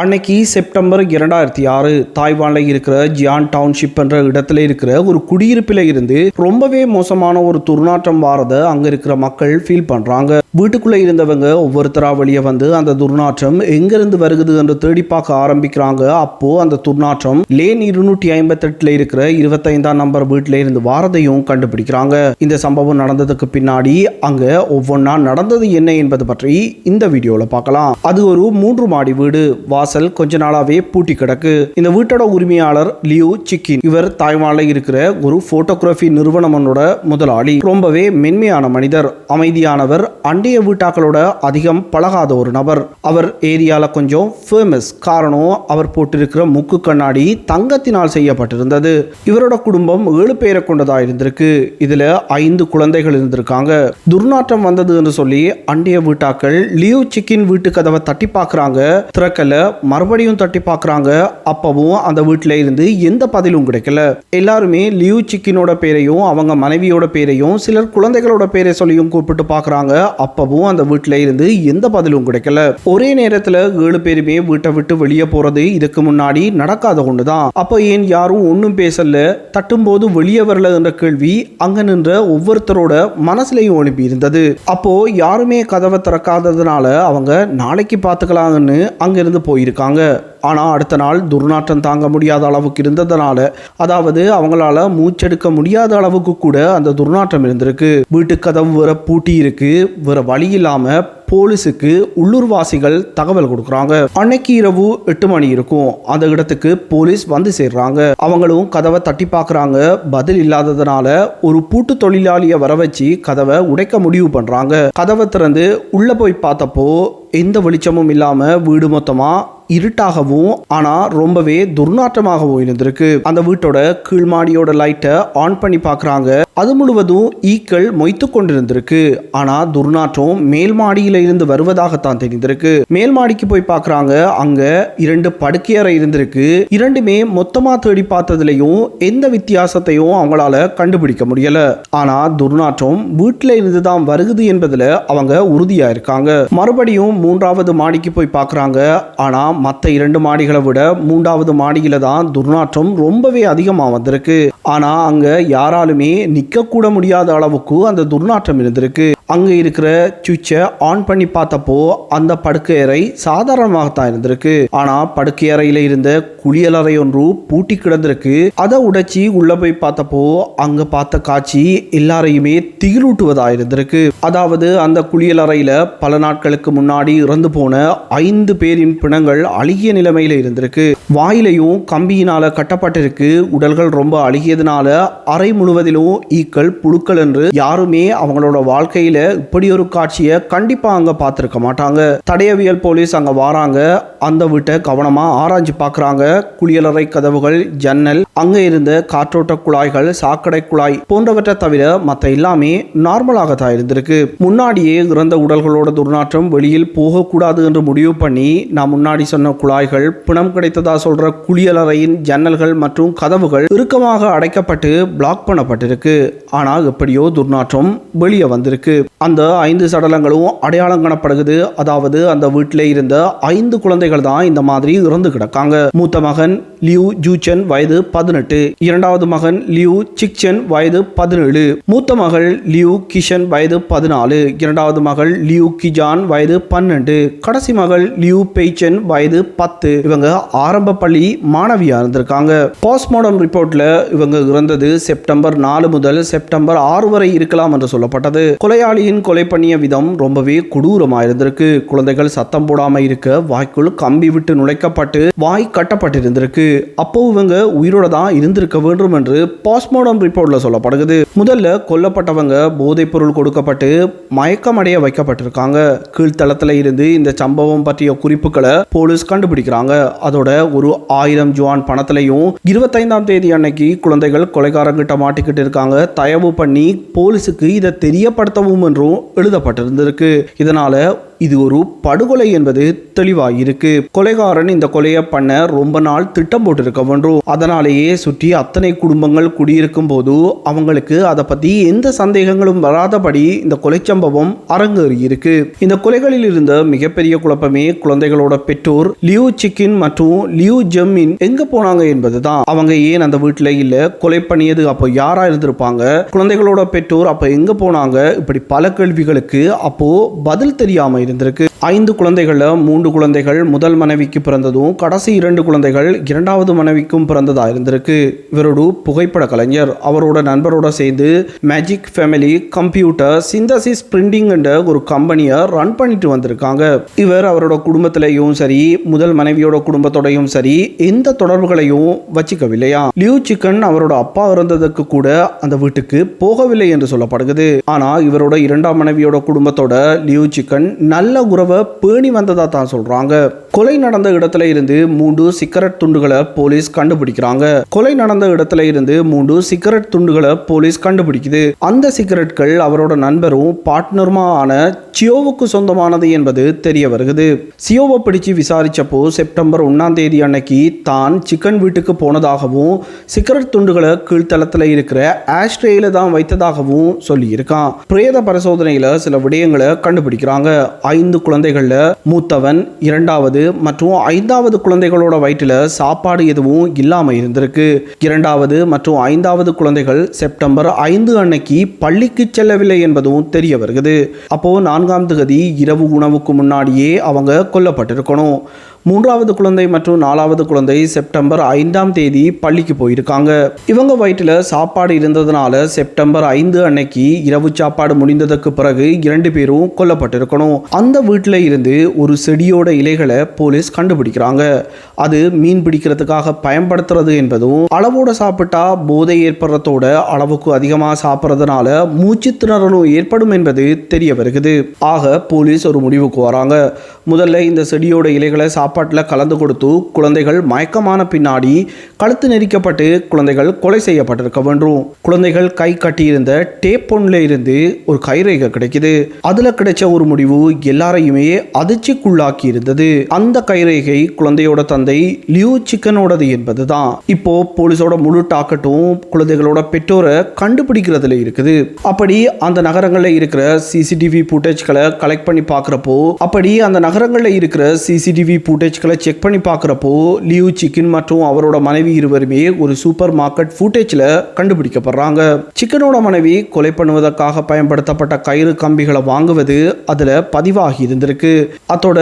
அன்னைக்கு செப்டம்பர் இரண்டாயிரத்தி ஆறு தாய்வானில் இருக்கிற ஜியான் டவுன்ஷிப் என்ற இடத்துல இருக்கிற ஒரு குடியிருப்பில் இருந்து ரொம்பவே மோசமான ஒரு துர்நாற்றம் வாரத அங்க இருக்கிற மக்கள் ஃபீல் பண்றாங்க. வீட்டுக்குள்ளே இருந்தவங்க ஒவ்வொருத்தரா வெளியே வந்து அந்த துர்நாற்றம் எங்கிருந்து வருகுது என்று தேடி பார்க்க ஆரம்பிக்கிறாங்க. அப்போ அந்த துர்நாற்றம் லேன் இருநூற்றி ஐம்பத்தெட்டுல இருக்கிற இருபத்தைந்தாம் நம்பர் வீட்டில இருந்து வாரதையும் கண்டுபிடிக்கிறாங்க. இந்த சம்பவம் நடந்ததுக்கு பின்னாடி அங்க ஒவ்வொன்றா நடந்தது என்ன என்பது பற்றி இந்த வீடியோவில் பார்க்கலாம். அது ஒரு மூன்று மாடி வீடு வாசல் கொஞ்ச நாளாவே பூட்டி கிடக்கு. இந்த வீட்டோட உரிமையாளர் லியூ சிக்கின். இவர் தாய்வான்ல இருக்கிற ஒரு போட்டோகிராஃபி நிறுவனமனோட முதலாளி. ரொம்பவே மென்மையான மனிதர். அமைதியானவர் அண்டைய வீட்டாக்களோட அதிகம் பழகாத ஒரு நபர். அவர் ஏரியால கொஞ்சம் ஃபேமஸ் காரணம் அவர் போட்டிருக்கிற முக்கு கண்ணாடி தங்கத்தினால் செய்யப்பட்டிருந்தது. இவரோட குடும்பம் ஏழு பேரை கொண்டதா இருந்திருக்கு. இதுல ஐந்து குழந்தைகள் இருந்திருக்காங்க. துர்நாற்றம் வந்தது என்று சொல்லி அண்டைய வீட்டாக்கள் லியூ சிக்கின் வீட்டு கதவை தட்டி பார்க்கறாங்க திறக்கல மறுபடியும் தட்டி பார்க்குறாங்க. அப்பவும் அந்த வீட்டில் இருந்து எந்த பதிலும் கிடைக்கல. எல்லாருமே லியூ சிக்கினோட பேரையும் அவங்க மனைவியோட பேரையும் சிலர் குழந்தைகளோட பேரை சொல்லியும் கூப்பிட்டு பார்க்கறாங்க. அப்பவும் அந்த வீட்டில் இருந்து எந்த பதிலும் கிடைக்கல. ஒரே நேரத்துல ஏழு பேருமே வீட்டை விட்டு வெளியே போறது இதுக்கு முன்னாடி நடக்காத ஒண்ணுதான். அப்போ ஏன் யாரும் ஒன்றும் பேசல? தட்டும்போது வெளியே வரல என்ற கேள்வி அங்க நின்ற ஒவ்வொருத்தரோட மனசுலையும் எழுப்பி இருந்தது. அப்போ யாருமே கதவை திறக்காததுனால அவங்க நாளைக்கு பார்த்துக்கலாங்கன்னு அங்கிருந்து இருக்காங்க. ஆனால் அடுத்த நாள் துர்நாற்றம் தாங்க முடியாத அளவுக்கு இருந்ததுனால அதாவது அவங்களால மூச்செடுக்க முடியாத அளவுக்கு கூட அந்த துர்நாற்றம் இருந்திருக்கு. வீட்டு கதவு வேற பூட்டி இருக்கு. வேற வழி இல்லாம போலீஸுக்கு உள்ளூர்வாசிகள் தகவல் கொடுக்குறாங்க. அன்னைக்கு இரவு எட்டு மணி இருக்கும். அந்த இடத்துக்கு போலீஸ் வந்து சேர்றாங்க. அவங்களும் கதவை தட்டி பார்க்குறாங்க. பதில் இல்லாததுனால ஒரு பூட்டு தொழிலாளியை வர வச்சு கதவை உடைக்க முடிவு பண்றாங்க. கதவை திறந்து உள்ளே போய் பார்த்தப்போ எந்த வெளிச்சமும் இல்லாமல் வீடு மொத்தமா இருட்டாகவும் ஆனால் ரொம்பவே துர்நாற்றமாகவும் இருந்திருக்கு. அந்த வீட்டோட கீழ்மாடியோட லைட்டை ஆன் பண்ணி பார்க்குறாங்க அது முழுவதும் ஈக்கள் மொய்த்து கொண்டிருந்திருக்கு. ஆனால் துர்நாற்றம் மேல் மாடியில இருந்து வருவதாகத்தான் தெரிந்திருக்கு. மேல் மாடிக்கு போய் பார்க்குறாங்க அங்கே இரண்டு படுக்கையறை இருந்திருக்கு. இரண்டுமே மொத்தமாக தேடி பார்த்ததுலையும் எந்த வித்தியாசத்தையும் அவங்களால கண்டுபிடிக்க முடியல. ஆனால் துர்நாற்றம் வீட்டில் இருந்து தான் வருகுது என்பதில் அவங்க உறுதியாக இருக்காங்க. மறுபடியும் மூன்றாவது மாடிக்கு போய் பார்க்குறாங்க ஆனால் மற்ற இரண்டு மாடிகளை விட மூன்றாவது மாடியில் தான் துர்நாற்றம் ரொம்பவே அதிகமாக வந்திருக்கு. ஆனா அங்க யாராலுமே நிக்க கூட முடியாத அளவுக்கு அந்த துர்நாற்றம் இருந்திருக்கு. அங்கே இருக்கிற சுவிட்சை ஆன் பண்ணி பார்த்தப்போ அந்த படுக்கையறை சாதாரணமாகத்தான் இருந்திருக்கு. ஆனால் படுக்கை அறையில் இருந்த குளியலறை ஒன்று பூட்டி கிடந்திருக்கு. அதை உடைச்சி உள்ள போய் பார்த்தப்போ அங்க பார்த்த காட்சி எல்லாரையுமே திகிலூட்டுவதா இருந்திருக்கு. அதாவது அந்த குளியலறையில பல நாட்களுக்கு முன்னாடி இறந்து போன ஐந்து பேரின் பிணங்கள் அழுகிய நிலைமையில இருந்திருக்கு. வாயிலையும் கம்பியினால கட்டப்பட்டிருக்கு. உடல்கள் ரொம்ப அழுகியதுனால அறை முழுவதிலும் ஈக்கள் புழுக்கள் என்று யாருமே அவங்களோட வாழ்க்கையில இப்படி ஒரு காட்சியை கண்டிப்பா அங்க பார்த்திருக்க மாட்டாங்க. தடயவியல் போலீஸ் அங்க வாராங்க. அந்த வீட்டை கவனமா ஆராய்ஞ்சு பார்க்குறாங்க. குளியலறை கதவுகள் ஜன்னல் அங்க இருந்த காற்றோட்ட குழாய்கள் சாக்கடை குழாய் போன்றவற்றை தவிர மற்ற எல்லாமே நார்மலாக தான் இருந்திருக்கு. முன்னாடியே இறந்த உடல்களோட துர்நாற்றம் வெளியில் போகக்கூடாது என்று முடிவு பண்ணி நான் முன்னாடி சொன்ன குழாய்கள் பிணம் கிடைத்ததா சொல்ற குளியலறையின் ஜன்னல்கள் மற்றும் கதவுகள் இறுக்கமாக அடைக்கப்பட்டு பிளாக் பண்ணப்பட்டிருக்கு. ஆனால் எப்படியோ துர்நாற்றம் வெளியே வந்திருக்கு. அந்த ஐந்து சடலங்களும் அடையாளம் காணப்படுகிறது. அதாவது அந்த வீட்டில் இருந்த ஐந்து குழந்தைகள் தான் இந்த மாதிரி இறந்து கிடக்காங்க. மூத்த மகன் லியூ ஜூச்சன் வயது பதினெட்டு. இரண்டாவது மகன் லியூ சிக்சன் வயது பதினேழு. மூத்த மகள் லியூ கிஷன் வயது பதினாலு. இரண்டாவது மகள் லியூ கிஜான் வயது பன்னெண்டு. கடைசி மகள் லியூ பெய்சன் வயது பத்து. இவங்க ஆரம்ப பள்ளி மாணவியா இருந்திருக்காங்க. போஸ்ட்மார்டம் ரிப்போர்ட்ல இவங்க இறந்தது செப்டம்பர் நாலு முதல் செப்டம்பர் ஆறு வரை இருக்கலாம் என்று சொல்லப்பட்டது. கொலையாளி குற்றவாளியின் கொலை பண்ணிய விதம் ரொம்பவே கொடூரமா இருந்திருக்கு குழந்தைகள் சத்தம் போடாமல் இருக்க வாய்க்குள் கம்பி விட்டு நுழைக்கப்பட்டு வாய் கட்டப்பட்டிருந்திருக்கு. அப்போ இவங்க உயிரோட தான் இருந்திருக்க வேண்டும் என்று போஸ்ட்மார்டம் ரிப்போர்ட்ல சொல்லப்படுகிறது. முதல்ல கொல்லப்பட்டவங்க போதைப் பொருள் கொடுக்கப்பட்டு மயக்கமடைய வைக்கப்பட்டிருக்காங்க. கீழ்த்தளத்துல இருந்து இந்த சம்பவம் பற்றிய குறிப்புகளை போலீஸ் கண்டுபிடிக்கிறாங்க. அதோட ஒரு ஆயிரம் ஜுவான் பணத்திலையும் இருபத்தைந்தாம் தேதி அன்னைக்கு குழந்தைகள் கொலைகாரங்கிட்ட மாட்டிக்கிட்டு இருக்காங்க. தயவு பண்ணி போலீஸுக்கு இதை தெரியப்படுத்தவும் என்றும் எழுதப்பட்டிருந்திருக்கு. இதனால இது ஒரு படுகொலை என்பது தெளிவாயிருக்கு. கொலைகாரன் இந்த கொலையை பண்ண ரொம்ப நாள் திட்டம் போட்டிருக்க வேண்டும். அதனாலேயே சுற்றி அத்தனை குடும்பங்கள் குடியிருக்கும் போது அவங்களுக்கு அதை பத்தி எந்த சந்தேகங்களும் வராதபடி இந்த கொலை சம்பவம் அரங்கேறி இருக்கு இந்த கொலைகளில் இருந்த மிகப்பெரிய குழப்பமே குழந்தைகளோட பெற்றோர் லியூ சிக்கின் மற்றும் லியூ ஜெம்மின் எங்க போனாங்க என்பதுதான். அவங்க ஏன் அந்த வீட்டில் இல்ல? கொலை பண்ணியது அப்போ யாரா இருந்திருப்பாங்க? குழந்தைகளோட பெற்றோர் அப்போ எங்க போனாங்க? இப்படி பல கேள்விகளுக்கு அப்போ பதில் தெரியாம இருந்திருக்கு ஐந்து குழந்தைகள்ல மூன்று குழந்தைகள் முதல் மனைவிக்கு பிறந்ததும் கடைசி இரண்டு குழந்தைகள் இரண்டாவது மனைவிக்கும் பிறந்ததா இருந்திருக்கு. இவரோட புகைப்பட கலைஞர் அவரோட நண்பரோட சேர்ந்து magic family computer synthesis printing என்ற ஒரு கம்பெனியை ரன் பண்ணிட்டு வந்திருக்காங்க. இவர் அவரோட குடும்பத்திலையும் சரி முதல் மனைவியோட குடும்பத்தோடையும் சரி எந்த தொடர்புகளையும் வச்சுக்கவில்லையா? லியூ சிக்கன் அவரோட அப்பா இருந்ததுக்கு கூட அந்த வீட்டுக்கு போகவில்லை என்று சொல்லப்படுகிறது. ஆனா இவரோட இரண்டாம் மனைவியோட குடும்பத்தோட லியூ சிக்கன் நல்ல உறவை பேணி வந்ததாக தான் சொல்கிறாங்க கொலை நடந்த இடத்துல இருந்து மூன்று சிகரெட் துண்டுகளை போலீஸ் கண்டுபிடிக்கிறாங்க. கொலை நடந்த இடத்துல இருந்து மூன்று சிகரெட் துண்டுகளை போலீஸ் கண்டுபிடிக்குது. அந்த சிகரெட்கள் அவரோட நண்பரும் பார்ட்னருமா ஆன சியோவுக்கு சொந்தமானது என்பது தெரிய வருகிறது. சியோவை பிடிச்சு விசாரிச்சப்போ செப்டம்பர் ஒன்னாம் தேதி அன்னைக்கு தான் சிக்கன் வீட்டுக்கு போனதாகவும் சிகரெட் துண்டுகளை கீழ்த்தளத்தில் இருக்கிற ஆஸ்ட்ரேல தான் வைத்ததாகவும் சொல்லியிருக்கான். பிரேத பரிசோதனையில் சில விடயங்களை கண்டுபிடிக்கிறாங்க. ஐந்து குழந்தைகளில் மூத்தவன் இரண்டாவது மற்றும் ஐந்தாவது குழந்தைகளோட வயிற்றில் சாப்பாடு எதுவும் இல்லாமல் இருந்திருக்கு. இரண்டாவது மற்றும் ஐந்தாவது குழந்தைகள் செப்டம்பர் ஐந்து அன்னைக்கு பள்ளிக்கு செல்லவில்லை என்பதும் தெரிய வருகிறது. அப்போ நான்காம் தகுதி இரவு உணவுக்கு முன்னாடியே அவங்க கொல்லப்பட்டிருக்கணும். மூன்றாவது குழந்தை மற்றும் நாலாவது குழந்தை செப்டம்பர் ஐந்தாம் தேதி பள்ளிக்கு போயிருக்காங்க. இவங்க வயிற்றில் சாப்பாடு இருந்ததுனால செப்டம்பர் ஐந்து அன்னைக்கு இரவு சாப்பாடு முடிந்ததுக்கு பிறகு இரண்டு பேரும் கொல்லப்பட்டிருக்கணும். அந்த வீட்டில் இருந்து ஒரு செடியோட இலைகளை போலீஸ் கண்டுபிடிக்கிறாங்க. அது மீன் பிடிக்கிறதுக்காக பயன்படுத்துறது என்பதும் அளவோட சாப்பிட்டா போதை ஏற்படுறதோட அளவுக்கு அதிகமாக சாப்பிட்றதுனால மூச்சு திணறலும் ஏற்படும் என்பது தெரிய வருகிறது. ஆக போலீஸ் ஒரு முடிவுக்கு வராங்க. முதல்ல இந்த செடியோட இலைகளை சாப்பாட்டில் கலந்து கொடுத்து குழந்தைகள் மயக்கமான பின்னாடி கழுத்து நெரிக்கப்பட்டு குழந்தைகள் கொலை செய்யப்பட்டிருக்க வேண்டும். குழந்தைகள் கை கட்டியிருந்த டேப் ஒன்றில் இருந்து ஒரு கைரேகை கிடைக்குது. அதுல கிடைச்ச ஒரு முடிவு எல்லாரையுமே அதிர்ச்சிக்குள்ளாக்கி இருந்தது அந்த கைரேகை குழந்தையோட தந்தை லியூ சிக்கனோடது என்பதுதான். இப்போ போலீஸோட முழு டாக்கெட்டும் குழந்தைகளோட பெற்றோரை கண்டுபிடிக்கிறதுல இருக்குது. அப்படி அந்த நகரங்களில் இருக்கிற சிசிடிவி ஃபுட்டேஜ்களை கலெக்ட் பண்ணி பார்க்குறப்போ அப்படி அந்த நகரங்களில் இருக்கிற சிசிடிவி ஃபுட்டேஜ்களை செக் பண்ணி பார்க்குறப்போ லியூ சிக்கன் மற்றும் அவரோட மனைவி இருவருமே ஒரு சூப்பர் மார்க்கெட் ஃபுட்டேஜில் கண்டுபிடிக்கப்படுறாங்க. சிக்கனோட மனைவி கொலை பண்ணுவதற்காக பயன்படுத்தப்பட்ட கயிறு கம்பிகளை வாங்குவது அதில் பதிவாகி இருந்திருக்கு. அதோட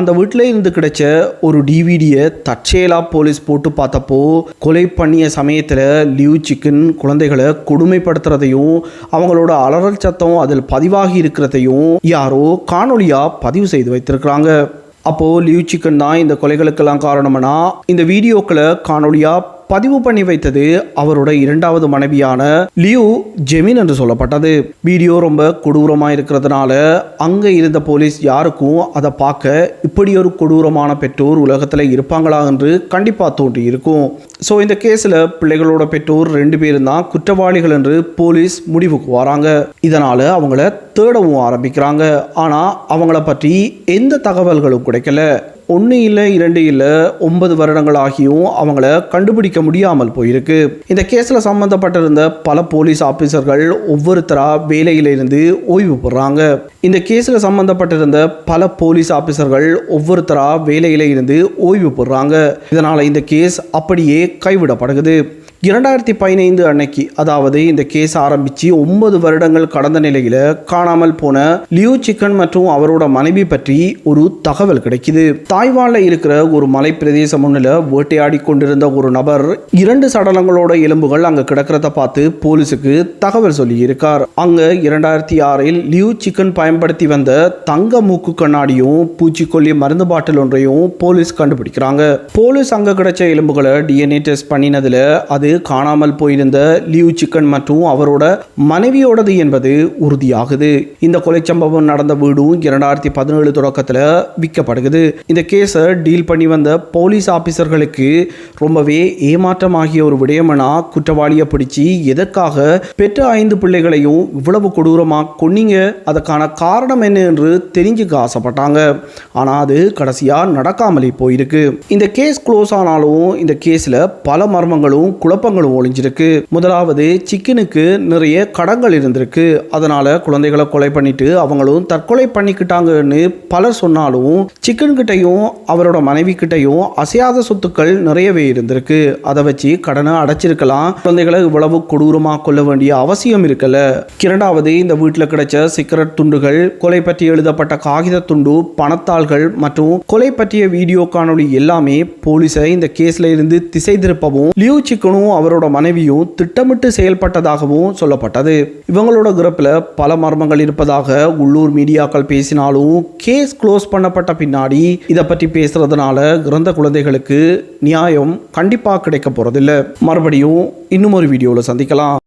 அந்த வீட்டில் இருந்து கிடைச்ச ஒரு டிவிடியை தற்செயலாக போலீஸ் போட்டு பார்த்தப்போ கொலை பண்ணிய சமயத்தில் லியூ சிக்கன் குழந்தைகளை கொடுமைப்படுத்துறதையும் அவங்களோட அலறல் சத்தம் அதில் பதிவாகி இருக்கிறதையும் யாரோ காணொலியாக பதிவு செய்து வைத்திருக்கிறாங்க. அப்போது லியூ சிக்கன் தான் இந்த கொலைகளுக்கெல்லாம் காரணம்னா இந்த வீடியோக்களை காணொலியாக பதிவு பண்ணி வைத்தது அவரோட இரண்டாவது மனைவியான லியூ ஜெமின் என்று சொல்லப்பட்டது. வீடியோ ரொம்ப கொடூரமாக இருக்கிறதுனால அங்கே இருந்த போலீஸ் யாருக்கும் அதை பார்க்க இப்படி ஒரு கொடூரமான பெற்றோர் உலகத்தில் இருப்பாங்களா என்று கண்டிப்பாக தோன்றி இருக்கும் ஸோ இந்த கேஸில் பிள்ளைகளோட பெற்றோர் ரெண்டு பேரும் தான் குற்றவாளிகள் என்று போலீஸ் முடிவுக்கு வராங்க. இதனால் அவங்கள தேடவும் ஆரம்பிக்கிறாங்க. ஆனால் அவங்கள பற்றி எந்த தகவல்களும் கிடைக்கல. ஒன்று இல்லை இரண்டு இல்லை ஒன்பது வருடங்கள் ஆகியும் அவங்கள கண்டுபிடிக்க முடியாமல் போயிருக்கு. இந்த கேஸில் சம்மந்தப்பட்டிருந்த பல போலீஸ் ஆஃபீஸர்கள் ஒவ்வொருத்தராக வேலையிலிருந்து ஓய்வு பெறாங்க. இந்த கேஸில் சம்மந்தப்பட்டிருந்த பல போலீஸ் ஆஃபீஸர்கள் ஒவ்வொருத்தராக வேலையிலிருந்து ஓய்வு பெறாங்க. இதனால் இந்த கேஸ் அப்படியே கைவிடப்படுகிறது. இரண்டாயிரத்தி பதினைந்து அன்னைக்கு அதாவது இந்த கேஸ் ஆரம்பித்து ஒன்பது வருடங்கள் கடந்த நிலையில் காணாமல் போன லியூ சிக்கன் மற்றும் அவரோட மனைவி பற்றி ஒரு தகவல் கிடைக்குது. தாய்வானில் இருக்கிற ஒரு மலை பிரதேசம் ஒன்றில் வேட்டையாடி கொண்டிருந்த ஒரு நபர் இரண்டு சடலங்களோட எலும்புகள் அங்கே கிடக்கிறத பார்த்து போலீஸுக்கு தகவல் சொல்லி இருக்கார் அங்கே இரண்டாயிரத்தி ஆறில் லியூ சிக்கன் பயன்படுத்தி வந்த தங்க மூக்கு கண்ணாடியும் பூச்சிக்கொல்லி மருந்து பாட்டில் ஒன்றையும் போலீஸ் கண்டுபிடிக்கிறாங்க. போலீஸ் அங்கே கிடைச்ச எலும்புகளை டிஎன்ஏ டெஸ்ட் பண்ணினதுல அது அது காணாமல் போயிருந்த லியூ சிக்கன் மற்றும் அவரோட மனைவியோடது என்பது உறுதியாகுது. இந்த கொலை சம்பவம் நடந்த வீடும் இரண்டாயிரத்தி பதினேழு தொடக்கத்தில் விற்கப்படுகிறது. இந்த கேஸை டீல் பண்ணி வந்த போலீஸ் ஆபீசர்களுக்கு ரொம்பவே ஏமாற்றமாகிய ஒரு விடயமனா குற்றவாளியை பிடிச்சி எதற்காக பெற்ற ஐந்து பிள்ளைகளையும் இவ்வளவு கொடூரமாக கொன்னீங்க? அதற்கான காரணம் என்ன என்று தெரிஞ்சுக்க ஆசைப்பட்டாங்க. ஆனால் அது கடைசியாக நடக்காமலே போயிருக்கு. இந்த கேஸ் க்ளோஸ் ஆனாலும் இந்த கேஸில் பல மர்மங்களும் குழப்பங்களும் ஒழிஞ்சிருக்கு. முதலாவது சிக்கனுக்கு நிறைய கடங்கள் இருந்திருக்கு. அதனால குழந்தைகளை கொலை பண்ணிட்டு அவங்களும் தற்கொலை பண்ணிக்கிட்டாங்கன்னு பலர் சொன்னாலும் சிக்கன் கிட்டையும் அவரோட மனைவி கிட்டையும் அசையாத சொத்துக்கள் நிறையவே இருந்திருக்கு. அதை வச்சு கடனை அடைச்சிருக்கலாம். குழந்தைகளை இவ்வளவு கொடூரமாக கொள்ள வேண்டிய அவசியம் இருக்கல. இரண்டாவது இந்த வீட்டில் கிடைச்ச சிகரெட் துண்டுகள் கொலை பற்றி எழுதப்பட்ட காகித துண்டு பணத்தாள்கள் மற்றும் கொலை பற்றிய வீடியோ காணொளி எல்லாமே போலீஸை இந்த கேஸ்ல இருந்து திசை திருப்பவும் லியூ சிக்கனும் அவரோட மனைவியும் திட்டமிட்டு செயல்பட்டதாகவும் சொல்லப்பட்டது. இவங்களோட கிரப்பில் பல மர்மங்கள் இருப்பதாக உள்ளூர் மீடியாக்கள் பேசினாலும் கேஸ் க்ளோஸ் பண்ணப்பட்ட பின்னாடி இதை பற்றி பேசுறதுனால இறந்த குழந்தைகளுக்கு நியாயம் கண்டிப்பாக கிடைக்க போகிறதில்ல மறுபடியும் இன்னும் ஒரு வீடியோவில் சந்திக்கலாம்.